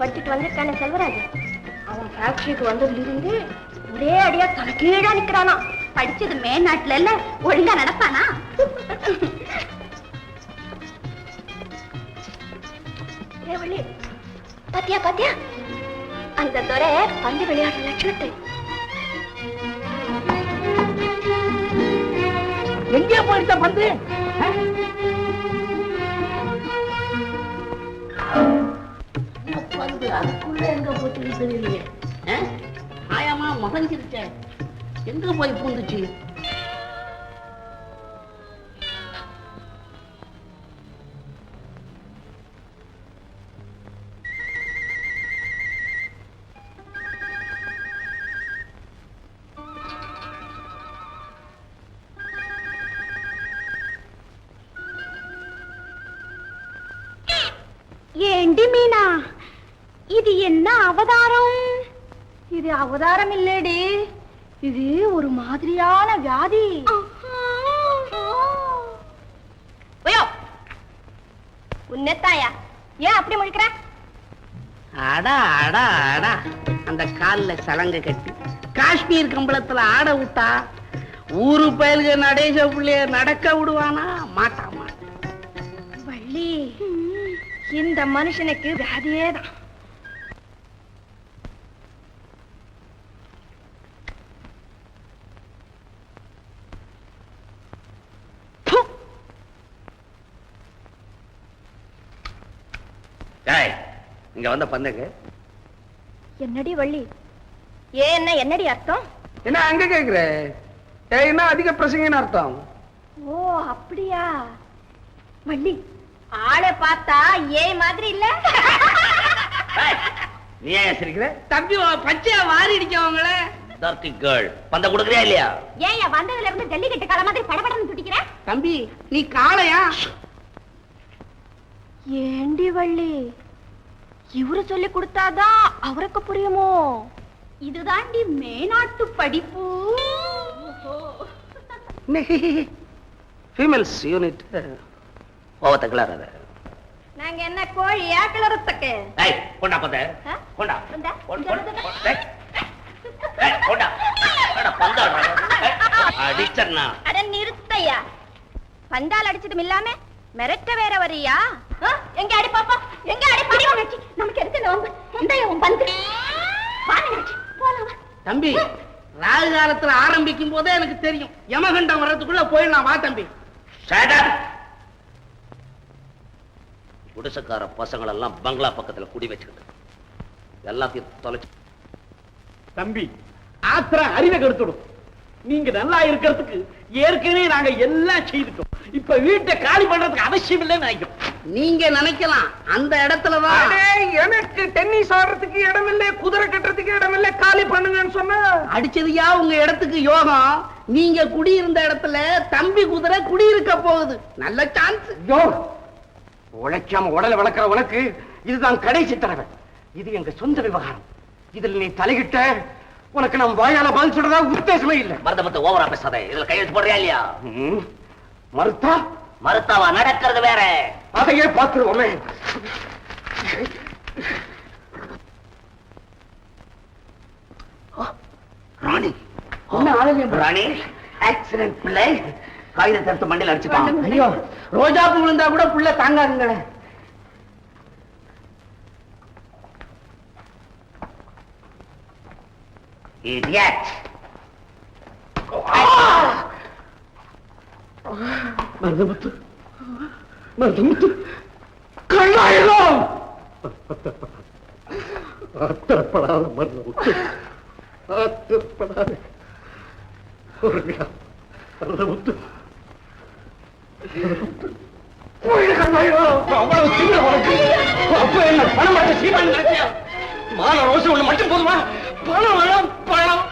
படிச்சுட்டு வந்திருக்கானே செல்வராஜ். அவன் ஃபேக்டரிக்கு வந்ததுல இருந்து ஒரே அடியா தலைகீழா நிக்கிறானா. படிச்சது மேநாட்டுல இல்ல ஒழுங்கா நடப்பானா? பாத்தியா பாத்தியா? அந்த துறை பந்து விளையாடுற லட்சணத்தை. எங்கே போயிருந்த பந்து? தெரியலையே ஆயாமா மகஞ்சிருச்ச எங்க போய் பூந்துச்சு? ஏண்டி மீனா? இது என்ன அவதாரம்? இது அவதாரம் இல்லடி இது ஒரு மாதிரியான வியாதி. உன்னத்தாயா ஏன் அப்படி முழிக்கிற? அடா அடா அடா. அந்த கால்ல சலங்க கட்டி காஷ்மீர் கம்பளத்துல ஆட விட்டா ஊரு பயலுக நடேச பிள்ளைய நடக்க விடுவானா? மாட்டா மாட்டா. வள்ளி இந்த மனுஷனுக்கு வியாதியே தான் டேய் இங்க வந்த பந்தக்கு. என்னடி வள்ளி? ஏன் என்ன என்னடி அர்த்தம்? என்ன அங்க கேக்குற? ஏன்னா அதிக பிரசங்கன்னு அர்த்தம்? ஓ அப்படியா? வள்ளி ஆளை பார்த்தா ஏய் மாதிரி இல்ல? நீ ஏன் சிரிக்கிற? தம்பி பச்சையா வாரி அடிக்கவங்கள கேர்ள். பந்த கொடுக்குறியா இல்லையா? ஏன் வந்ததுல இருந்து ஜல்லிக்கட்டு கால மாதிரி படபடன்னு துடிக்கிற? தம்பி நீ காளையா? ஏண்டி வள்ளி? இவரு சொல்லி கொடுத்தாதான் அவருக்கு புரியுமோ? இதுதாண்டி மேநாட்டு படிப்பு. ஃபீமேல்ஸ் யூனிட் கோவத்தை கிளறாத நாங்க என்ன கோழியா கிளறத்துக்கு டேய் கொண்டா அட நிறுத்தையா. பந்தால் அடிச்சதும் இல்லாம மிரட்ட வேற வரியா? எங்க அடி பாப்பா? எங்க அடி பாப்பா? நமக்கு எதுக்கு இந்த வம்பு? இந்த உன் பந்து போலாம் வா. தம்பி ராகு காலத்துல ஆரம்பிக்கும் போதே எனக்கு தெரியும். யமகண்டம் வர்றதுக்குள்ள போயிடலாம். வா தம்பி. குடிசைக்கார பசங்களெல்லாம் பங்களா பக்கத்துல குடி வச்சுக்கிட்டு எல்லாத்தையும் தொலைச்சு தம்பி ஆத்திரம் அறிவை கெடுத்துடும். நீங்க நல்லா இருக்கிறதுக்கு ஏற்கனவே நாங்க எல்லாம் செய்துட்டோம். இப்ப வீட்டை காலி பண்றதுக்கு அவசியம் இல்லைன்னு நினைக்கிறோம். நீங்க நினைக்கலாம். அந்த இடத்துலதான் எனக்கு டென்னிஸ் ஆடுறதுக்கு இடம் இல்ல குதிரை கட்டுறதுக்கு இடம் இல்ல காலி பண்ணுங்கன்னு சொன்னா. அடிச்சதுயா உங்க இடத்துக்கு யோகம்? நீங்க குடியிருந்த இடத்துல தம்பி குதிரை குடியிருக்க போகுது. நல்ல சான்ஸ் ஐயோ உழைக்காம உடலை வளர்க்கிற உனக்கு இதுதான் கடைசி தடவை. இது எங்க சொந்த விவகாரம். இதுல நீ தலையிட்ட உனக்கு நான் வாயால பதில் சொல்றதா உத்தேசமே இல்ல. மருத மத்த ஓவரா பேசாத. இதுல கையெழுத்து போடுறியா இல்லையா? மறுத்தா மருத்தாவா நடக்கிறது வேற. அதையே பார்த்துருவோமே. ராணி. என்ன ஆளுங்க ராணி ஆக்சிடென்ட் பிள்ளை காகிதத்தை எடுத்து மண்டையில அடிச்சுட்டான் ஐயோ ரோஜா பூ விழுந்தா கூட புள்ள தாங்காதுங்களே. Idiot. மருதமுத்து மருதமுத்து. கண்ணாயிரம் ஆத்திரப்படாத மருதமுத்து. ஆத்திரப்படாத பொறுமையா மருதமுத்து. மட்டும் போதுமா? பணம் வேணாம் பணம்.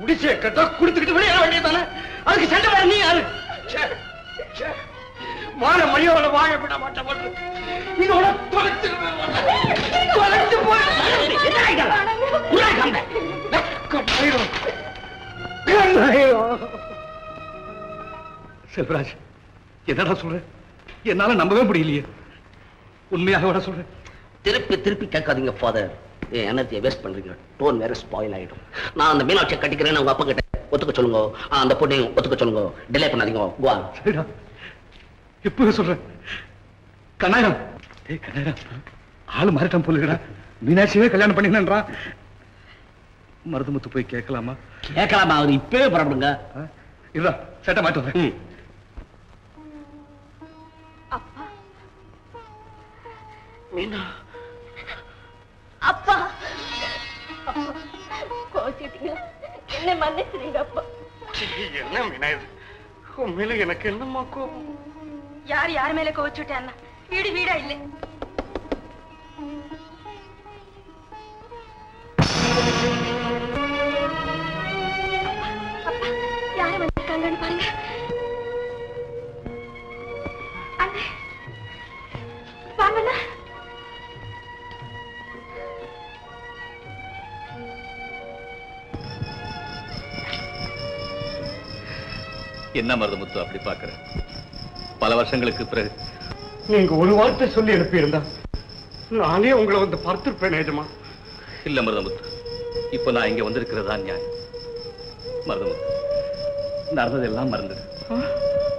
குடிசைய கட்டா குடுத்துக்கிட்டு வெளியேற வேண்டியதானே அதுக்கு சண்டை நீ யாரு? மான மரியாதை வாழ விட மாட்டேன். இதோட தொலைச்சு தொலைச்சு. செல்வராஜ் என்னடா சொல்ற? என்னால நம்பவே முடியலையே. உண்மையாக விட சொல்றேன் திருப்பி திருப்பி கேட்காதீங்க ஃபாதர் என் எனர்ஜியை வேஸ்ட் பண்றீங்க. டோன் வேற ஸ்பாயில் ஆயிடும். நான் அந்த மீனாட்சியை கட்டிக்கிறேன்னு உங்க அப்பா கிட்ட ஒத்துக்க சொல்லுங்க. ஆ, அந்த பொண்ணையும் ஒத்துக்க சொல்லுங்க. டிலே பண்ணாதீங்க. இப்போ சொல்றேன். கண்ணாயிரம். ஏய் கண்ணாயிரம். ஆளு மாறிட்டான் போலுடா மீனாட்சியே கல்யாணம் பண்ணினான்றான் மருதுமுத்து போய் கேட்கலாமா? கேட்கலாமா? அவர் இப்பவே புறப்படுங்க? இல்ல சேட்டை மாட்டு வரேன் ம். அப்பா. மீனா. அப்பா. கோச்சிட்டீங்க. என்ன மன்னிச்சிருங்க அப்பா. என்ன மீனா இது? உண்மையில எனக்கு என்னம்மா கோபம்? யார் யார் மேல கோச்சுட்டேன்னா வீடு வீடா இல்லை. அப்பா, யாரு வந்திருக்காங்கன்னு பாருங்க. வாங்கண்ணா. என்ன மருதமுத்து அப்படி பாக்குற பல வருஷங்களுக்கு பிறகு. நீங்க ஒரு வார்த்தை சொல்லி அனுப்பியிருந்தா நானே உங்களை வந்து பார்த்திருப்பேன் நிஜமா இல்ல மருதமுத்து. இப்ப நான் இங்க வந்திருக்கிறதா நியாயம்? மருதமுத்து நடந்ததெல்லாம் மறந்துடு.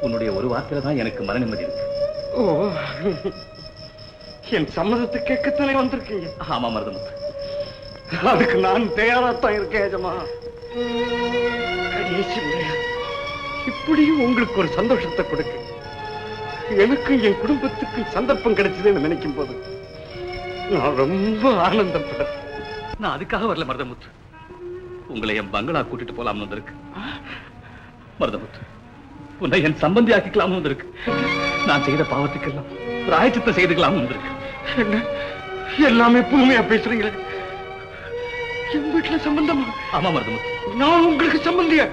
உன்னுடைய ஒரு வார்த்தையில தான் எனக்கு மன நிம்மதி இருக்கு. ஓ. என் சம்மதத்தை கேட்கத்தானே வந்திருக்கீங்க? ஆமா மருதமுத்து. அதுக்கு நான் தயாராத்தான் இருக்கேன் முறையா. இப்படியும் உங்களுக்கு ஒரு சந்தோஷத்தை கொடுக்க. எனக்கும் என் குடும்பத்துக்கும் சந்தர்ப்பம் கிடைச்சதுன்னு நினைக்கும் போது நான் ரொம்ப ஆனந்தப்படுறேன் நான் அதுக்காக வரல மருதமுத்து. உங்களை என் பங்களா கூட்டிட்டு போலாம்னு வந்திருக்கு. மருதமுத்து உன்னை என் சம்பந்தி ஆக்கிக்கலாம்னு வந்திருக்கு. நான் செய்த பாவத்துக்கெல்லாம் பிராயச்சித்த செய்துக்கலாம்னு வந்திருக்கு. என்ன? எல்லாமே புதுமையா பேசுறீங்களே. என் வீட்டுல சம்பந்தமா? ஆமா மருதமுத்து. நான் உங்களுக்கு சம்பந்திய?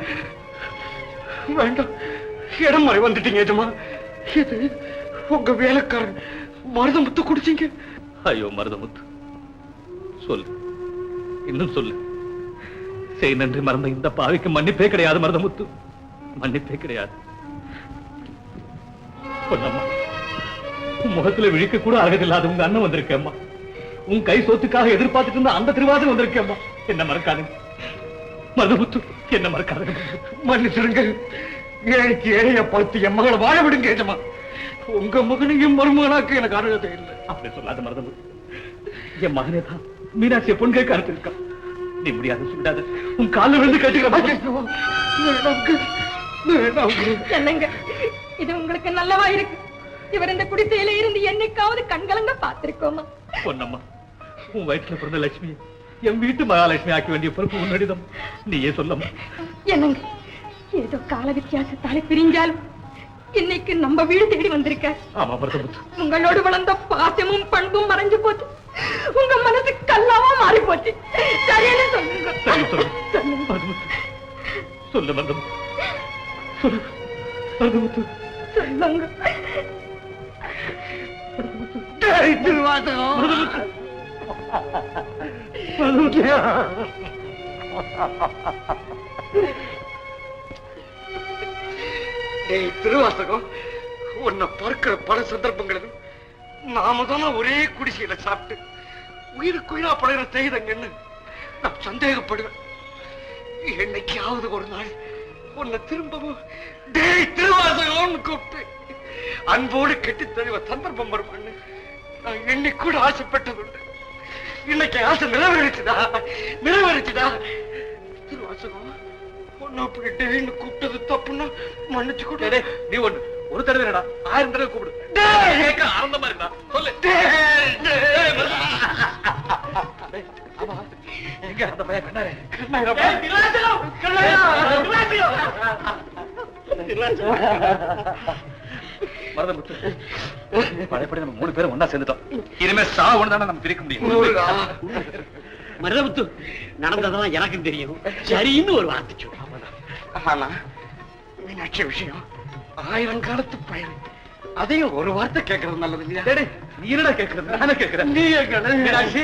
வேண்டாம். இடம் மாறி வந்துட்டீங்க எஜமா. இது உங்க வேலைக்காரன் மருதமுத்து குடிச்சீங்க? ஐயோ மருதமுத்து சொல்லு. இன்னும் சொல்லு. செய் நன்றி மறந்த இந்த பாவிக்கு மன்னிப்பே கிடையாது மருதமுத்து மன்னிப்பே கிடையாது. முகத்துல விழிக்க கூட அழகதில்லாத உங்க அண்ணன் வந்திருக்கேம்மா உன் கை சொத்துக்காக எதிர்பார்த்துட்டு இருந்த அந்த திருவாதம் வந்திருக்கேம்மா என்ன மறக்காது. மருதமுத்து என்ன மறக்காது. மன்னிச்சிருங்க. ஏழைக்கு ஏழைய பார்த்து என் மகளை வாழ விடுங்க எஜமா. உங்க மகனையும் மருமகனாக்கு எனக்கு அருகதை இல்லை. அப்படி சொல்லாத மருதமுத்து என் மகனே தான் மீனாட்சியை பொன் கேட்க அனுப்பியிருக்கான் நீ முடியாது சொல்லாத உன் காலில் விழுந்து கேட்டுக்கிறேன் என்னங்க இது உங்களுக்கு நல்லவா இருக்கு? இவர் இந்த குடிசையில இருந்து என்னைக்காவது கண்கலங்க பார்த்திருக்கோமா? பொன்னம்மா உன் வயிற்றுல பிறந்த லட்சுமி என் வீட்டு மகாலட்சுமி ஆக்க வேண்டிய பொறுப்பு உன்னடிதம் நீயே சொல்லம்மா. என்னங்க ஏதோ கால வித்தியாசத்தால பிரிஞ்சாலும் இன்னைக்கு நம்ம வீடு தேடி வந்திருக்க. ஆமா உங்களோடு வளர்ந்த பாசமும் பண்பும் மறைஞ்சு போச்சு. உங்க மனசு கல்லாவா மாறி போச்சு சரியான சொல்லுங்க. சொல்லு சொல்லு சொல்லுங்க டேய் திருவாசகம் உன்னை பார்க்கிற பல சந்தர்ப்பங்களிலும் நாம தானே ஒரே குடிசையில சாப்பிட்டு உயிருக்குயிரா படுகிற செய்தங்கன்னு நான் சந்தேகப்படுவேன். என்னைக்காவது ஒரு நாள் உன்னை திரும்பவும் டேய் திருவாசகம்னு கூப்பிட்டு அன்போடு கெட்டி தழுவ சந்தர்ப்பம் வருமான்னு நான் என்னை கூட ஆசைப்பட்டதுண்டு. இன்னைக்கு ஆசை நிறைவேறிச்சுதா நிறைவேறிச்சுதா திருவாசகம் உன்னை அப்படி டேய்னு கூப்பிட்டது தப்புன்னா மன்னிச்சு கூட. டேய், நீ ஒண்ணு ஒரு தடவை என்னடா ஆயிரம் தடவை கூப்பிடு. டேய்! கேட்க ஆனந்தமா இருந்தா சொல்லு. டேய், டேய், ஆமா. எங்க அந்த பையன் கண்ணாரே கண்ணாயிரப்பா. மறந்துமுத்து பழையபடி நம்ம மூணு பேரும் ஒண்ணா சேர்ந்துட்டோம். இனிமே சா ஒண்ணு தானே நம்ம பிரிக்க முடியும். மருதமுத்து நடந்ததெல்லாம் எனக்கும் தெரியும். சரின்னு ஒரு வார்த்தை ஆனா மீனாட்சி விஷயம். ஆயிரம் காலத்து பயன். அதையும் ஒரு வார்த்தை கேட்கறது நல்லது டேய், நீ என்னடா கேக்குறது நானே கேக்குறேன் நீ கேட்கறது. மீனாட்சி.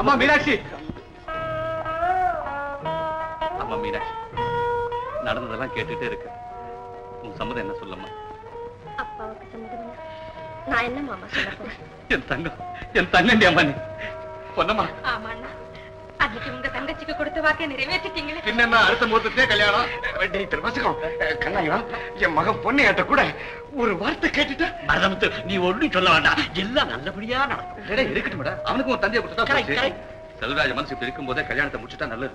அம்மா மீனாட்சி. அம்மா மீனாட்சி. நடந்ததெல்லாம் கேட்டுட்டே இருக்கு. உன் சம்மதம் என்ன சொல்லம்மா? அப்பாவுக்கு சம்மதம் நான் என்ன மாமா சொல்ல போறேன்? என் தங்கம் என் தங்கண்டி அம்மா நீ. பொன்னம்மா. ஆமா தங்கச்சிக்கு கொடுத்த வாக்கை நிறைவேற்றிட்டீங்களே? பின்ன அடுத்த முகூர்த்தத்தே கல்யாணம். டேய் திருவாசகம் கண்ணாயா என் மகன் பொண்ணையாட்ட கூட ஒரு வார்த்தை கேட்டுட்டா. மரதமுத்து நீ ஒண்ணும் சொல்ல வேண்டாம். எல்லாம் நல்லபடியா நடக்கும். இருக்கட்டும் அவனுக்கு உன் தந்தையை கொடுத்தா. செல்வராஜ மனசு இப்படி இருக்கும் போதே கல்யாணத்தை முடிச்சுட்டா நல்லது.